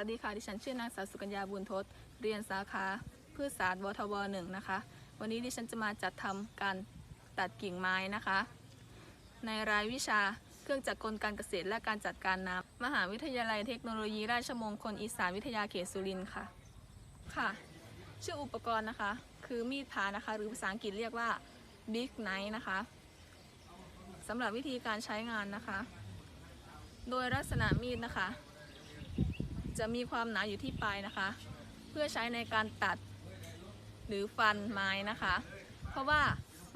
ัสดีค่ะ ดิฉันชื่อนางสาวสุกัญญาบุญทศ เรียนสาขาพืชศาสตร์วทวหนึ่งนะคะ วันนี้ดิฉันจะมาจัดทำการตัดกิ่งไม้นะคะ ในรายวิชาเครื่องจักรกลการเกษตรและการจัดการน้ำมหาวิทยาลัยเทคโนโลยีราชมงคลอีสานวิทยาเขตสุรินทร์ค่ะ ค่ะ ชื่ออุปกรณ์นะคะ คือมีดพานะคะ หรือภาษาอังกฤษเรียกว่า Big Knife นะคะสำหรับวิธีการใช้งานนะคะ โดยลักษณะมีดนะคะ จะมีความหนาอยู่ที่ปลายนะคะ เพื่อใช้ในการตัดหรือฟันไม้นะคะ เพราะว่า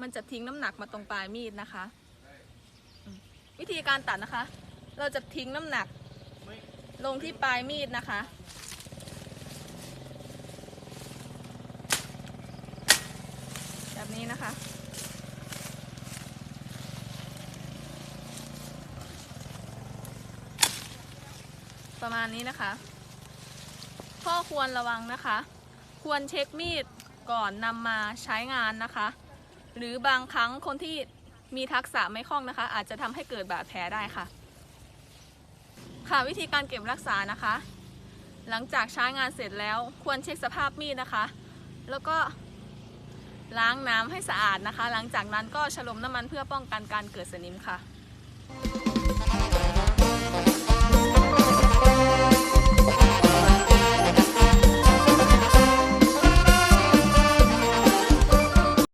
มันจะทิ้งน้ำหนักมาตรงปลายมีดนะคะ วิธีการตัดนะคะ เราจะทิ้งน้ำหนักลงที่ปลายมีดนะคะ แบบนี้นะคะประมาณนี้นะคะ ข้อควรระวังนะคะ ควรเช็คมีดก่อนนำมาใช้งานนะคะ หรือบางครั้งคนที่มีทักษะไม่คล่องนะคะ อาจจะทำให้เกิดบาดแผลได้ค่ะ ค่ะวิธีการเก็บรักษานะคะ หลังจากใช้งานเสร็จแล้วควรเช็คสภาพมีดนะคะ แล้วก็ล้างน้ำให้สะอาดนะคะ หลังจากนั้นก็ฉลมน้ำมันเพื่อป้องกันการเกิดสนิมค่ะ